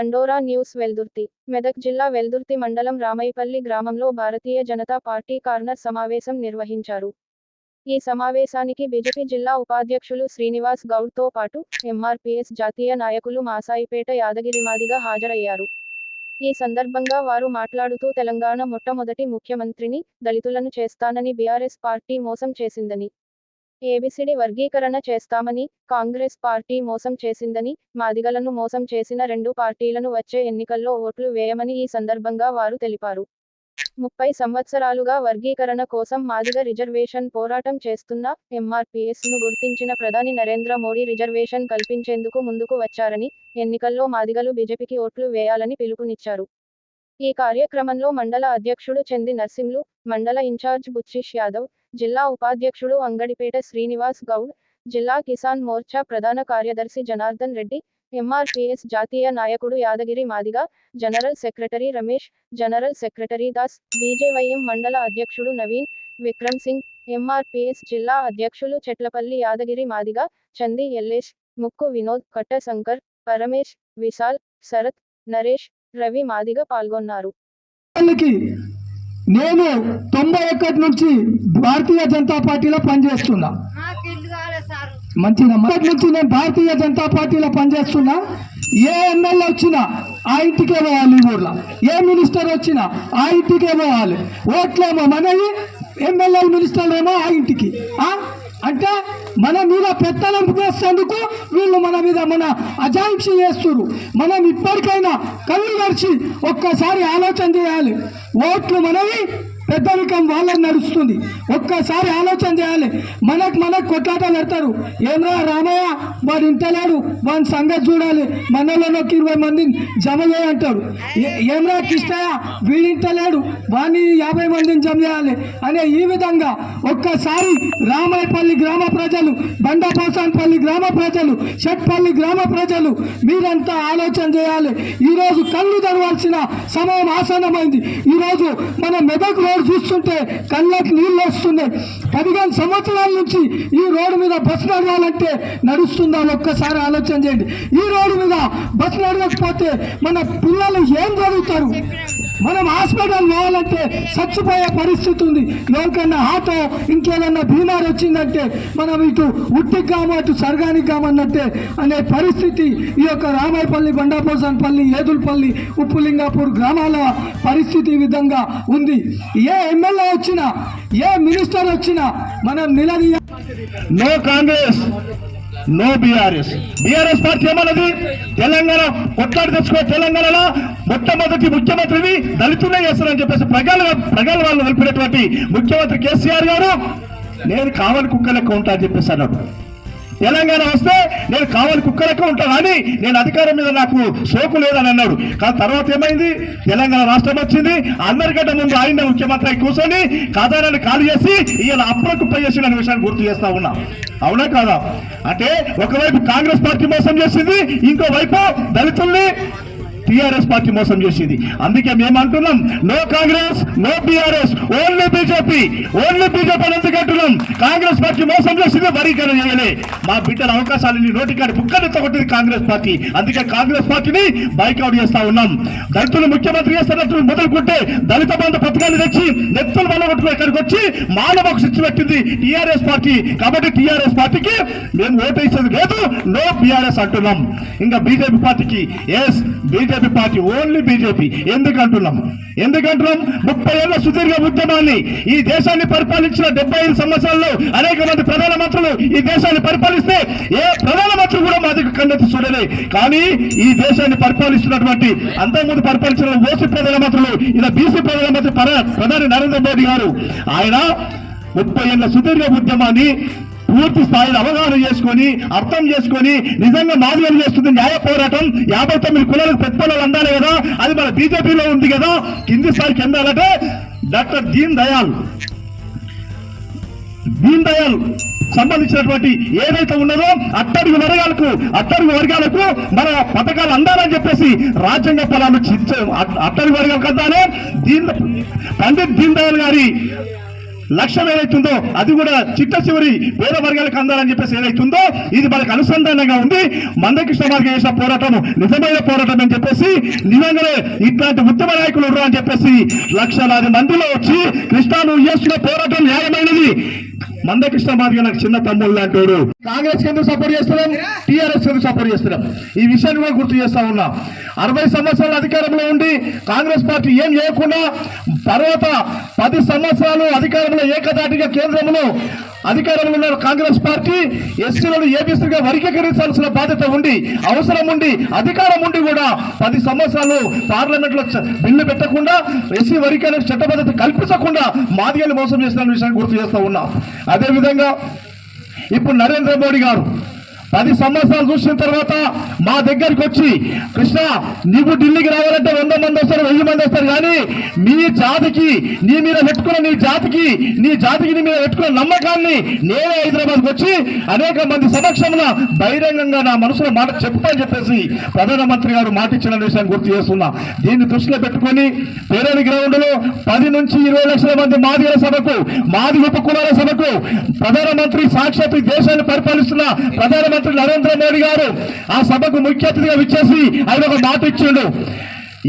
దండోరా న్యూస్ వెల్దుర్తి మెదక్ జిల్లా వెల్దుర్తి మండలం రామైపల్లి గ్రామంలో భారతీయ జనతా పార్టీ కార్నర్ సమావేశం నిర్వహించారు. ఈ సమావేశానికి బీజేపీ జిల్లా ఉపాధ్యక్షులు శ్రీనివాస్ గౌడ్తో పాటు ఎంఆర్పీఎస్ జాతీయ నాయకులు మాసాయిపేట యాదగిరిమాదిగా హాజరయ్యారు. ఈ సందర్భంగా వారు మాట్లాడుతూ తెలంగాణ మొట్టమొదటి ముఖ్యమంత్రిని దళితులను చేస్తానని బీఆర్ఎస్ పార్టీ మోసం చేసిందని ఏబిసిడి వర్గీకరణ చేస్తామని కాంగ్రెస్ పార్టీ మోసం చేసిందని మాదిగలను మోసం చేసిన రెండు పార్టీలను వచ్చే ఎన్నికల్లో ఓట్లు వేయమని ఈ సందర్భంగా వారు తెలిపారు. ముప్పై సంవత్సరాలుగా వర్గీకరణ కోసం మాదిగ రిజర్వేషన్ పోరాటం చేస్తున్న ఎంఆర్పిఎస్ను గుర్తించిన ప్రధాని నరేంద్ర మోడీ రిజర్వేషన్ కల్పించేందుకు ముందుకు వచ్చారని ఎన్నికల్లో మాదిగలు బీజేపీకి ఓట్లు వేయాలని పిలుపునిచ్చారు. ఈ కార్యక్రమంలో మండల అధ్యక్షుడు చెంది నర్సింలు మండల ఇన్ఛార్జ్ బుచ్చిష్ యాదవ్ జిల్లా ఉపాధ్యక్షుడు అంగడిపేట శ్రీనివాస్ గౌడ్ జిల్లా కిసాన్ మోర్చా ప్రధాన కార్యదర్శి జనార్దన్ రెడ్డి ఎంఆర్పిఎస్ జాతీయ నాయకుడు Yadagiri Madiga general secretary Ramesh general secretary Das BJYM మండల అధ్యక్షుడు నవీన్ విక్రమ్ సింగ్ ఎంఆర్పిఎస్ జిల్లా అధ్యక్షులు చెట్లపల్లి యాదగిరి మాదిగ చంది ఎల్లేష్ ముక్కు వినోద్ కట్ట శంకర్ పరమేష్ విశాల్ శరత్ నరేష్ రవి మాదిగ పాల్గొన్నారు. నేను తొంభై ఒకటి నుంచి భారతీయ జనతా పార్టీలో పనిచేస్తున్నా. మంచిగా మొదటి నుంచి నేను భారతీయ జనతా పార్టీలో పనిచేస్తున్నా. ఏ ఎమ్మెల్యే వచ్చినా ఆ ఇంటికే పోవాలి ఈ ఊర్లో. ఏ మినిస్టర్ వచ్చినా ఆ ఇంటికే పోవాలి. ఓట్లేమో మనవి ఎమ్మెల్యే మినిస్టర్లు ఏమో ఆ ఇంటికి. ఆ? అంటే మన మీద పెత్తనం చేసేందుకు వీళ్ళు మన మీద మన అజాంక్ష చేస్తున్నారు మనం ఇప్పటికైనా కళ్ళు గడిచి ఒక్కసారి ఆలోచన చేయాలి. ఓట్లు మనవి పెద్దరికం వాళ్ళని నడుస్తుంది. ఒక్కసారి ఆలోచన చేయాలి. మనకు మనకు కొట్లాట పెడతారు. ఏమరా రామయ్య వాడు ఇంటలేడు వాని సంగతి చూడాలి. మనలో ఒక ఇరవై మందిని జమ చేయంటాడు ఏ- ఏమరా కృష్ణయ్య వీడింటలేడు వాడిని యాభై మందిని జమ చేయాలి అనే ఈ విధంగా ఒక్కసారి రామాయపల్లి గ్రామ ప్రజలు బండపోసాన్పల్లి గ్రామ ప్రజలు షట్పల్లి గ్రామ ప్రజలు మీరంతా ఆలోచన చేయాలి. ఈరోజు కళ్ళు తెరవాల్సిన సమయం ఆసన్నమైంది. ఈరోజు మన మెదక్ రోడ్ చూస్తుంటే కళ్ళకి నీళ్ళు వస్తున్నాయి. పదిహేను సంవత్సరాల నుంచి ఈ రోడ్డు మీద బస్సు నడవాలంటే నడుస్తుందా? ఒక్కసారి ఆలోచన చేయండి. ఈ రోడ్డు మీద బస్సు నడవకపోతే మన పిల్లలు ఏం చదువుతారు? మనం హాస్పిటల్ పోవాలంటే చచ్చిపోయే పరిస్థితి ఉంది. ఎవరికన్నా ఆటో ఇంకేదన్నా బీమార్ వచ్చిందంటే మనం ఇటు ఉట్టికి కాము అటు సర్గానికి కామన్నట్టే అనే పరిస్థితి ఈ యొక్క రామాయపల్లి బండాపోసన్పల్లి ఏదులపల్లి ఉప్పులింగాపూర్ గ్రామాల పరిస్థితి ఈ విధంగా ఉంది. ఏ ఎమ్మెల్యే వచ్చినా ఏ మినిస్టర్ వచ్చినా మనం నిలదీయ no Congress no BRS. BRS party ఏమన్నది? తెలంగాణ కొట్లాడి తెచ్చుకో తెలంగాణలో మొట్టమొదటి ముఖ్యమంత్రిని దళితులే చేస్తారని చెప్పేసి ప్రగల్ ప్రగల్ వాళ్ళు తెలిపినటువంటి ముఖ్యమంత్రి కేసీఆర్ గారు నేను కావాలి కుక్క లెక్క ఉంటా అని చెప్పేసి అన్నాడు. తెలంగాణ వస్తే నేను కావాలి కుక్క లెక్క ఉంటా కానీ నేను అధికారం మీద నాకు సోకు లేదని అన్నాడు. కానీ తర్వాత ఏమైంది? తెలంగాణ రాష్ట్రం వచ్చింది. అందరికంటే ముందు ఆయన ముఖ్యమంత్రి కూర్చొని ఖజానాన్ని ఖాళీ చేసి ఇలా అప్పులకు పై చేసిన విషయాన్ని గుర్తు చేస్తా ఉన్నా. అవునా కాదా? అంటే ఒకవైపు కాంగ్రెస్ పార్టీ మోసం చేసింది ఇంకోవైపు దళితుల్ని టిఆర్ఎస్ పార్టీ మోసం చేసింది. అందుకే మేము అంటున్నాం no Congress no BRS only BJP only BJP అని ఎందుకు అంటున్నాం? కాంగ్రెస్ పార్టీ మోసం చేసింది వరీకరణ చేయలే. మా బిడ్డల అవకాశాలని నోటికాడి బుక్కనెత్తగొట్టింది కాంగ్రెస్ పార్టీ. అందుకే కాంగ్రెస్ పార్టీని బైకౌట్ చేస్తా ఉన్నాం. దళితులు ముఖ్యమంత్రి చేస్తున్నట్టు మొదలుకుంటే దళిత బంధ పథకాన్ని తెచ్చి నెత్తులు బలగొట్టుకుని ఇక్కడికి వచ్చి మానవ శిక్ష పెట్టింది టిఆర్ఎస్ పార్టీ. కాబట్టి టిఆర్ఎస్ పార్టీకి మేము ఓటేసేది లేదు నో బీఆర్ఎస్ అంటున్నాం. ఇంకా బీజేపీ పార్టీకి yes BJP party only BJP. ఎందుకంటున్నాం? ఎందుకంటున్నాం? ముప్పై ఏళ్ళ సుదీర్ఘ ఉద్యమాన్ని ఈ దేశాన్ని పరిపాలించిన డెబ్బై ఐదు సంవత్సరాల్లో అనేక మంది ప్రధానమంత్రులు ఈ దేశాన్ని పరిపాలిస్తే ఏ ప్రధానమంత్రి కూడా మా దగ్గర కన్నెత్తి చూడలే. కానీ ఈ దేశాన్ని పరిపాలిస్తున్నటువంటి అంతకుముందు పరిపాలించిన ఓసీ ప్రధానమంత్రులు ఇలా బీసీ ప్రధానమంత్రి ప్రధాని నరేంద్ర మోడీ గారు ఆయన ముప్పై ఏళ్ళ సుదీర్ఘ ఉద్యమాన్ని పూర్తి స్థాయిలో అవగాహన చేసుకొని అర్థం చేసుకొని నిజంగా మాదిగలు చేస్తుంది న్యాయ పోరాటం. యాభై తొమ్మిది కులాలకు ప్రతిఫలాలు అందాలి కదా. అది మన బీజేపీలో ఉంది కదా. కింది స్థాయికి అందాలంటే డాక్టర్ దీన్ దయాల్. దీన్ దయాల్ సంబంధించినటువంటి ఏదైతే ఉన్నదో అట్టడుగు వర్గాలకు అట్టడుగు వర్గాలకు మన పథకాలు అందాలని చెప్పేసి రాజ్యాంగ ఫలాలు అట్టడుగు వర్గాలకు అందాలి దీన్ పండిత్ దీన్ దయాల్ గారి లక్ష్యం ఏదైతుందో అది కూడా చిట్ట చివరి పేద వర్గాలకు అందాలని చెప్పేసి ఏదైతుందో ఇది మనకు అనుసంధానంగా ఉంది మందకృష్ణ మార్గం చేసిన పోరాటం నిజమైన పోరాటం అని చెప్పేసి నిజంగానే ఇట్లాంటి ఉత్తమ నాయకులు ఉండరు అని చెప్పేసి లక్షలాది మందిలో వచ్చి కృష్ణా నువ్వు చేస్తున్న పోరాటం న్యాయమైనది. మందకృష్ణ మార్గం నాకు చిన్న తమ్ముళ్ళు లాంటివాడు కాంగ్రెస్ ఎందుకు సపోర్ట్ చేస్తున్నాం? టీఆర్ఎస్ ఎందుకు సపోర్ట్ చేస్తున్నాం? ఈ విషయాన్ని కూడా గుర్తు చేస్తా ఉన్నాం. అరవై సంవత్సరాల అధికారంలో ఉండి కాంగ్రెస్ పార్టీ ఏం చేయకుండా తర్వాత పది సంవత్సరాలు అధికారంలో ఏకదాటిగా కేంద్రంలో అధికారంలో ఉన్న కాంగ్రెస్ పార్టీ ఎస్సీలను ఏబీసీగా వర్గీకరించాల్సిన బాధ్యత ఉండి అవసరం ఉండి అధికారం ఉండి కూడా పది సంవత్సరాలు పార్లమెంట్లో బిల్లు పెట్టకుండా ఎస్సీ వర్గీకరణ చట్టబద్ధత కల్పించకుండా మాదిగలు మోసం చేసిన విషయాన్ని గుర్తు చేస్తూ ఉన్నాం. అదేవిధంగా ఇప్పుడు నరేంద్ర మోడీ గారు పది సంవత్సరాలు చూసిన తర్వాత మా దగ్గరికి వచ్చి కృష్ణ నీవు ఢిల్లీకి రావాలంటే వంద మంది వస్తారు వెయ్యి మంది వస్తారు కానీ నీ జాతికి నీ మీద పెట్టుకున్న నీ జాతికి నీ జాతికి నీ మీద పెట్టుకున్న నమ్మకాన్ని నేనే హైదరాబాద్కి వచ్చి అనేక మంది సమక్షంలో బహిరంగంగా నా మనసులో మాట చెప్తా చెప్పేసి ప్రధానమంత్రి గారు మాట ఇచ్చిన విషయాన్ని గుర్తు చేస్తున్నా. దీన్ని దృష్టిలో పెట్టుకొని పేరేని గ్రౌండ్లో పది నుంచి ఇరవై లక్షల మంది మాదిగల సభకు మాది ఉపకులాల సభకు ప్రధానమంత్రి సాక్షాత్ దేశాన్ని పరిపాలిస్తున్న ప్రధానమంత్రి నరేంద్ర మోడీ గారు ఆ సభకు ముఖ్య అతిథిగా విచ్చేసి ఆయన ఒక మాట ఇచ్చిండు.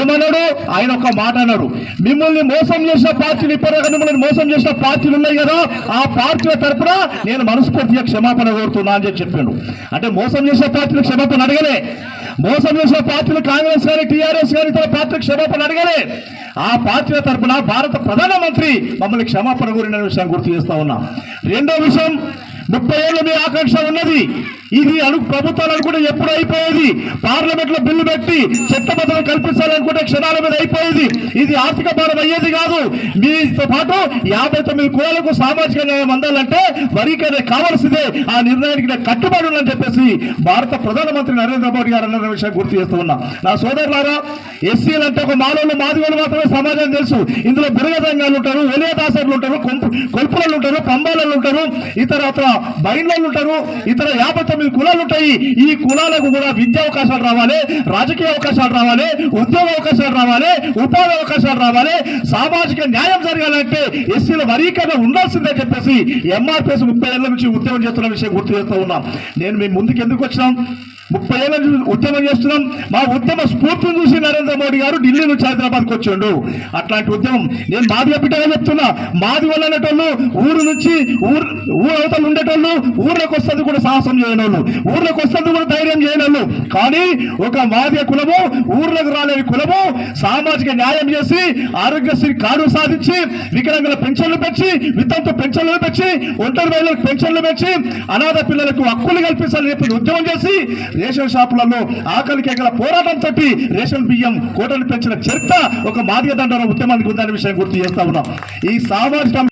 ఏమన్నాడు? ఆయన ఒక మాట అన్నాడు. మిమ్మల్ని మోసం చేసిన పార్టీలు ఇప్పటిదాకా మిమ్మల్ని మోసం చేసిన పార్టీలు ఉన్నాయి కదా ఆ పార్టీల తరపున నేను మనస్ఫూర్తిగా క్షమాపణ కోరుతున్నా అని చెప్పాడు. అంటే మోసం చేసిన పార్టీలు క్షమాపణ అడగలే. మోసం చేసిన పార్టీలు కాంగ్రెస్ కానీ టీఆర్ఎస్ కానీ ఇతర పార్టీలు క్షమాపణ అడగలే. ఆ పార్టీల తరపున భారత ప్రధానమంత్రి మమ్మల్ని క్షమాపణ కోరిన విషయం గుర్తు చేస్తా ఉన్నా. రెండో విషయం ముప్పై ఏళ్ళు మీ ఆకాంక్ష ఉన్నది. ఇది అను ప్రభుత్వాలు అనుకుంటే ఎప్పుడు అయిపోయేది? పార్లమెంట్లో బిల్లు పెట్టి చట్టబద్ధత కల్పించాలనుకుంటే క్షణాల మీద అయిపోయేది. ఇది ఆర్థిక భారం అయ్యేది కాదు. మీతో పాటు యాభై తొమ్మిది కులాలకు సామాజిక న్యాయం అందాలంటే వరికనే కావాల్సిందే. ఆ నిర్ణయానికి నేను కట్టుబడి ఉందని చెప్పేసి భారత ప్రధానమంత్రి నరేంద్ర మోడీ గారు అన్న విషయం గుర్తు చేస్తూ ఉన్నా. నా సోదరులారా ఎస్సీలు అంటే ఒక మానవులు మాదిగోలు మాత్రమే సమాజం తెలుసు. ఇందులో బిరగదంగాలు ఉంటారు ఒలియదాసర్లు ఉంటారు కొంపు కొల్పులలో ఉంటారు పంబాలలో ఉంటారు ఇతర అతర బైన్లలో ఉంటారు ఇతర యాభై తొమ్మిది కులాలు ఉంటాయి. ఈ కులాలకు కూడా విద్యా అవకాశాలు రావాలి రాజకీయ అవకాశాలు రావాలి ఉద్యోగ అవకాశాలు రావాలి ఉపాధి అవకాశాలు రావాలి. సామాజిక న్యాయం జరగాలంటే ఎస్సీల వరీకరణ ఉండాల్సిందే చెప్పేసి ఎంఆర్పిఎస్ ముప్పై ఏళ్ళ నుంచి ఉద్యమం చేస్తున్న విషయం గుర్తు చేస్తూ ఉన్నాం. నేను మీ ముందుకు ఎందుకు వచ్చినాం? ముప్పై ఏళ్ళ నుంచి ఉద్యమం చేస్తున్నాం. మా ఉద్యమ స్ఫూర్తిని చూసి నరేంద్ర మోడీ గారు ఢిల్లీ నుంచి హైదరాబాద్కి వచ్చిండు. అట్లాంటి ఉద్యమం నేను మాది బిడ్డగా చెప్తున్నా. మాది వల్ల అనేటోళ్ళు ఊరు నుంచి ఊరు ఊరు అవతల ఉండేటోళ్ళు ఊర్లోకి వస్తుంది కూడా సాహసం చేయనోళ్ళు ఊర్లోకి వస్తుంది కూడా ధైర్యం చేయనోళ్ళు. కానీ ఒక మాదిగ కులము ఊర్లోకి రాలేని కులము సామాజిక న్యాయం చేసి ఆరోగ్యశ్రీ కార్డు సాధించి వికలాంగుల పెన్షన్లు పెంచి వితంతు పెన్షన్లు పెంచి ఒంటరి మహిళలకు పెన్షన్లు పెంచి అనాథ పిల్లలకు హక్కులు కల్పించాలని చెప్పి ఉద్యమం చేసి రేషన్ షాపులలో ఆకలి కేకల పోరాటంతో రేషన్ బియ్యం కోటలు పెంచిన చరిత్ర ఒక మాదిగ దండన ఉద్యమానికి ఉందనే విషయం గుర్తు చేస్తా ఉన్నాం. ఈ సామాజిక